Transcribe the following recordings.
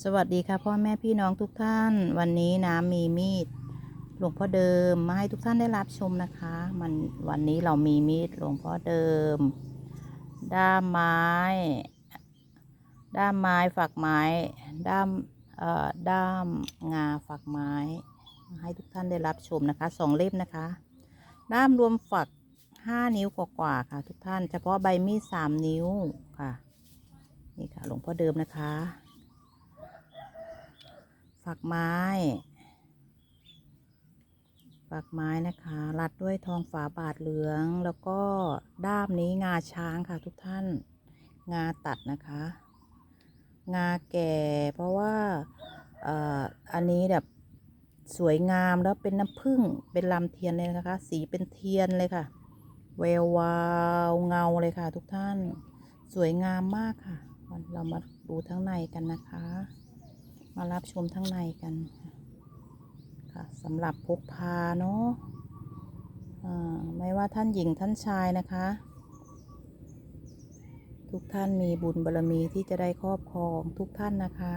สวัสดีค่ะพ่อแม่พี่น้องทุกท่าน วันนี้น้ำมีมีดหลวงพ่อเดิมมาให้ทุกท่านได้รับชมนะคะ มันวันนี้เรามีมีดหลวงพ่อเดิม ด้ามไม้ ด้ามไม้ฝักไม้ ด้ามเอ่อด้ามงาฝักไม้มาให้ทุกท่านได้รับชมนะคะสองเล่มนะคะ ด้ามรวมฝักห้านิ้วกว่าๆค่ะ ทุกท่าน เฉพาะใบมีดสามนิ้วค่ะ นี่ค่ะหลวงพ่อเดิมนะคะ ฝักไม้ ฝักไม้นะคะ รัดด้วยทองฝาบาทเหลือง แล้วก็ด้ามนี้งาช้างค่ะทุกท่าน งาตัดนะคะ งาแก่ เพราะว่าอ่ออันนี้แบบสวยงามแล้วเป็นน้ำผึ้งเป็นลำเทียนเลยนะคะ สีเป็นเทียนเลยค่ะแวววาวเงาเลยค่ะ ทุกท่าน สวยงามมากค่ะ เรามาดูทั้งในกันนะคะ มารับชมทั้งในกันค่ะสำหรับพกพาเนาะไม่ว่าท่านหญิงท่านชายนะคะ ทุกท่านมีบุญบารรมีที่จะได้ครอบครองทุกท่านนะคะ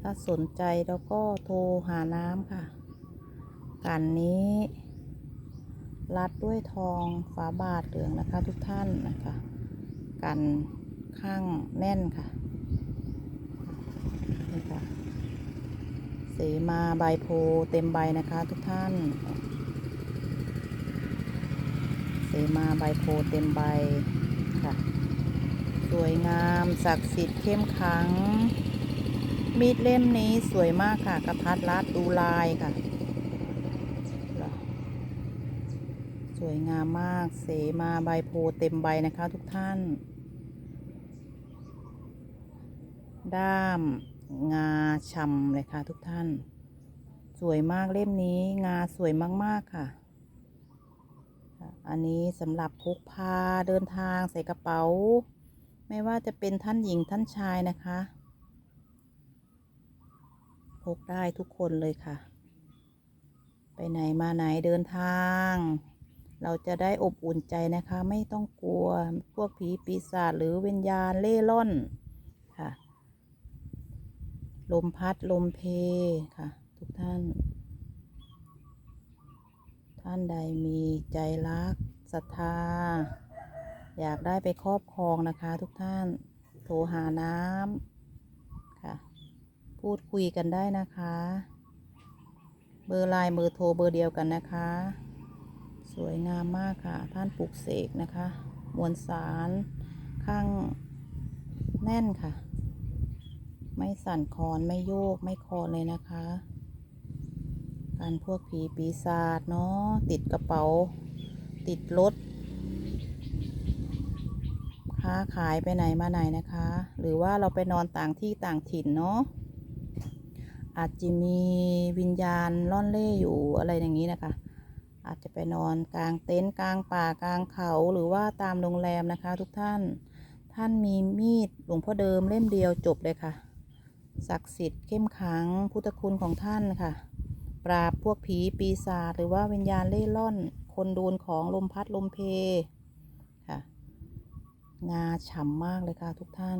ถ้าสนใจแล้วก็โทรหาน้ำค่ะ กันนี้ รัดด้วยทองฝาบาทเหลืองนะคะ ทุกท่านนะคะ กันข้างแน่นค่ะนี่ค่ะ เสมาใบโพเต็มใบนะคะทุกท่าน เสมาใบโพเต็มใบค่ะ สวยงามศักดิ์สิทธิ์เข้มขัง มีดเล่มนี้สวยมากค่ะ กระทัดรัดดูลายค่ะ สวยงามมากเสมาใบโพเต็มใบนะคะทุกท่าน ด้าม งาชำเลยค่ะทุกท่าน สวยมากเล่มนี้ งาสวยมากๆค่ะค่ะ อันนี้สำหรับพกพาเดินทางใส่กระเป๋า ไม่ว่าจะเป็นท่านหญิงท่านชายนะคะพกได้ทุกคนเลยค่ะ ไปไหนมาไหนเดินทางเราจะได้อบอุ่นใจนะคะ ไม่ต้องกลัวพวกผีปีศาจหรือวิญญาณเล่ร่อนค่ะ ลมพัดลมเพค่ะ ทุกท่าน ท่านใดมีใจรักศรัทธา อยากได้ไปครอบครองนะคะทุกท่านโทรหาน้ำค่ะ พูดคุยกันได้นะคะ เบอร์ไลน์เบอร์โทรเบอร์เดียวกันนะคะ สวยงามมากค่ะ ท่านปลุกเสกนะคะ มวลสารข้างแน่นค่ะ ไม่สั่นคลอนไม่โยกไม่คลอนเลยนะคะ การพวกผีปีศาจเนาะติดกระเป๋า ติดรถค้าขายไปไหนมาไหนนะคะ หรือว่าเราไปนอนต่างที่ต่างถิ่นเนาะอาจจะมีวิญญาณล่อนเล่อยู่อะไรอย่างนี้นะคะ อาจจะไปนอนกลางเต็นท์กลางป่ากลางเขาหรือว่าตามโรงแรมนะคะ ทุกท่าน ท่านมีมีดหลวงพ่อเดิมเล่มเดียวจบเลยค่ะ ศักดิ์สิทธิ์เข้มขังพุทธคุณของท่านค่ะ ปราบพวกผีปีศาจหรือว่าวิญญาณเล่ร่อน คนโดนของลมพัดลมเพค่ะ งาฉ่ำมากเลยค่ะทุกท่าน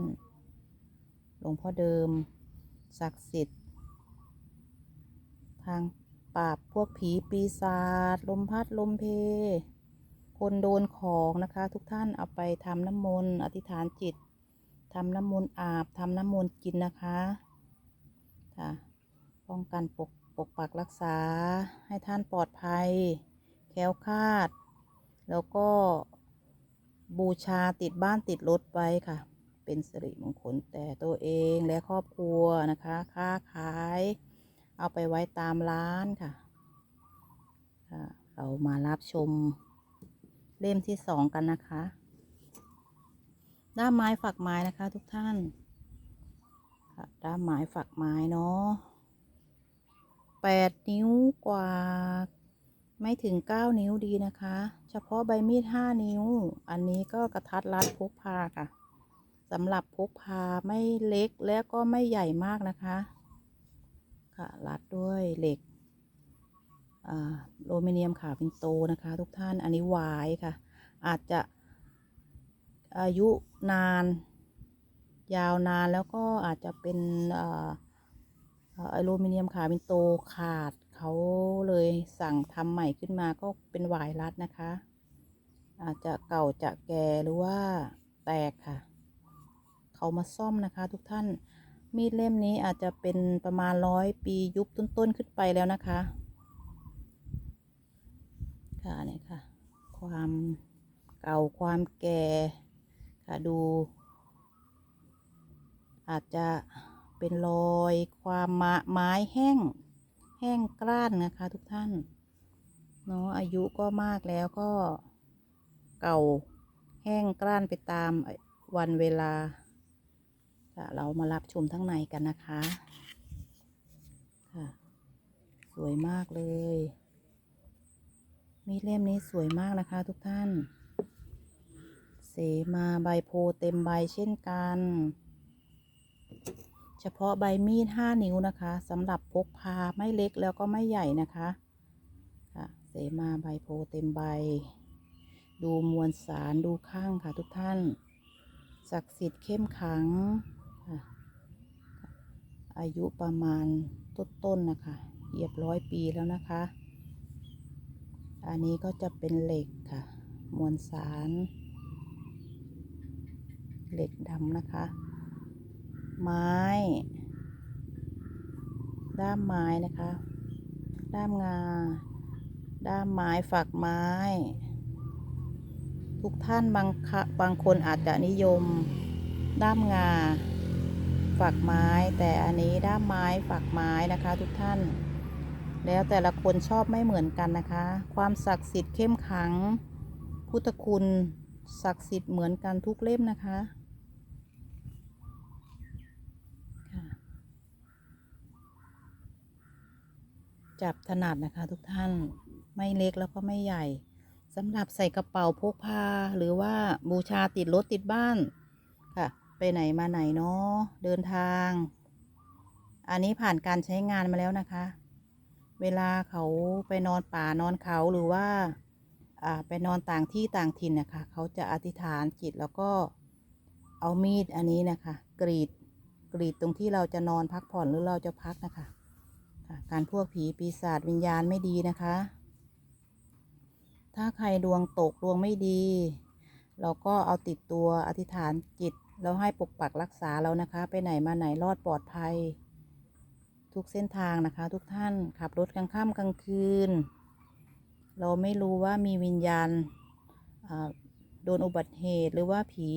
หลวงพ่อเดิม ศักดิ์สิทธิ์ ทางปราบพวกผีปีศาจลมพัดลมเพ คนโดนของนะคะทุกท่านเอาไปทำน้ำมนต์อธิษฐานจิตทำน้ำมนต์อาบทำน้ำมนต์กินนะคะ ค่ะ ป้องกันปกปกปักรักษาให้ท่านปลอดภัย แค้วคาด แล้วก็บูชาติดบ้านติดรถไว้ค่ะ เป็นสิริมงคลแต่ตัวเองและครอบครัวนะคะ ค้าขาย เอาไปไว้ตามร้านค่ะ เรามารับชมเล่มที่สองกันนะคะ ด้ามไม้ฝักไม้นะคะทุกท่าน ด้ามไม้ฝักไม้เนาะแปดนิ้วกว่า ไม่ถึงเก้านิ้วดีนะคะ เฉพาะใบมีดห้านิ้ว อันนี้ก็กระทัดรัดพกพาค่ะสำหรับพกพาไม่เล็กและก็ไม่ใหญ่มากนะคะ ค่ะรัดด้วยเหล็กโลมิเนียมขาปินโตนะคะ ทุกท่านอันนี้วายค่ะ อาจจะอายุนาน ยาวนานแล้วก็อาจจะเป็นอ่าอลูมิเนียมขาบินโตขาดเขาเลยสั่งทำใหม่ขึ้นมาก็เป็นหวายรัดนะคะ อาจจะเก่าจะแก่หรือว่าแตกค่ะ เขามาซ่อมนะคะทุกท่านมีดเล่มนี้อาจจะเป็นประมาณร้อยปียุบต้นๆขึ้นไปแล้วนะคะ ค่ะเนี่ยค่ะ ความเก่าความแก่ค่ะดู อาจจะเป็นรอยความไม้ไม้แห้ง แห้งกร้านนะคะทุกท่านเนาะอายุก็มากแล้วก็เก่าแห้งกร้านไปตามวันเวลาค่ะเรามารับชมทั้งในกันนะคะค่ะสวยมากเลย มีเล่มนี้สวยมากนะคะทุกท่าน เสมาใบโพเต็มใบเช่นกัน เฉพาะใบมีดห้านิ้วนะคะสำหรับพกพาไม่เล็กแล้วก็ไม่ใหญ่นะคะค่ะเสมาใบโพเต็มใบ ดูมวลสารดูข้างค่ะทุกท่าน ศักดิ์สิทธิ์เข้มขังค่ะอายุประมาณต้นๆนะคะเหยียบร้อยปีแล้วนะคะ อันนี้ก็จะเป็นเหล็กค่ะ มวลสาร เหล็กดำนะคะ ไม้ ด้ามไม้นะคะ ด้ามงา ด้ามไม้ฝักไม้ ทุกท่านบางคะบางคนอาจจะนิยม ด้ามงา ฝักไม้ แต่อันนี้ด้ามไม้ฝักไม้นะคะทุกท่าน แล้วแต่ละคนชอบไม่เหมือนกันนะคะ ความศักดิ์สิทธิ์เข้มขัง พุทธคุณศักดิ์สิทธิ์เหมือนกันทุกเล่มนะคะ จับถนัดนะคะทุกท่านไม่เล็กแล้วก็ไม่ใหญ่สำหรับใส่กระเป๋าพกพาหรือว่าบูชาติดรถติดบ้านค่ะ ไปไหนมาไหนเนาะเดินทาง อันนี้ผ่านการใช้งานมาแล้วนะคะ เวลาเขาไปนอนป่านอนเขาหรือว่าไปนอนต่างที่ต่างถิ่นนะคะ เขาจะอธิษฐานจิตแล้วก็เอามีดอันนี้นะคะ กรีดกรีดตรงที่เราจะนอนพักผ่อนหรือเราจะพักนะคะ การพวกผีปีศาจวิญญาณไม่ดีนะคะ ถ้าใครดวงตกดวงไม่ดี เราก็เอาติดตัวอธิษฐานจิตแล้วให้ปกปักรักษาเรานะคะ ไปไหนมาไหนรอดปลอดภัย ทุกเส้นทางนะคะ ทุกท่านขับรถกลางค่ำกลางคืน เราไม่รู้ว่ามีวิญญาณโดนอุบัติเหตุหรือว่าผี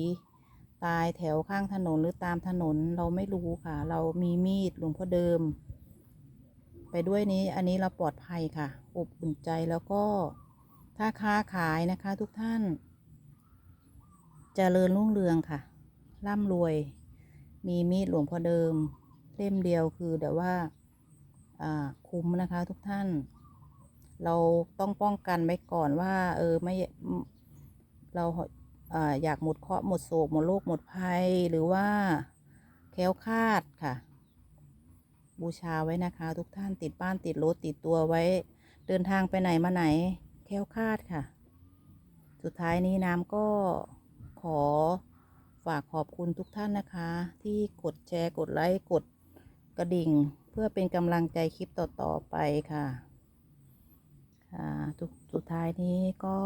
ตายแถวข้างถนนหรือตามถนนเราไม่รู้ค่ะ เรามีมีดหลวงพ่อเดิม ไปด้วยนี้อันนี้เราปลอดภัยค่ะ อบอุ่นใจแล้วก็ถ้าค้าขายนะคะทุกท่านจเจริญรุ่งเรืองค่ะ ร่ำรวย มีมีดหลวงพ่อเดิม เล่มเดียวคือแต่ว่าอ่าคุ้มนะคะทุกท่าน เราต้องป้องกันไว้ก่อนว่า เออไม่เราอ่าอยากหมดเคราะห์หมดโศกหมดโรคหมดภัยหรือว่าแคล้วคลาดค่ะ บูชาไว้นะคะ ทุกท่านติดบ้านติดรถติดตัวไว้ เดินทางไปไหนมาไหนแค้วคาดค่ะ สุดท้ายนี้น้ำก็ขอฝากขอบคุณทุกท่านนะคะ ที่กดแชร์กดไลค์กดกระดิ่ง เพื่อเป็นกำลังใจคลิปต่อ ๆ ไปค่ะค่ะทุกสุดท้ายนี้ก็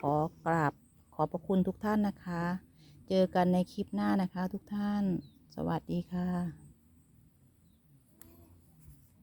ขอกราบขอบพระคุณทุกท่านนะคะ เจอกันในคลิปหน้านะคะทุกท่าน สวัสดีค่ะ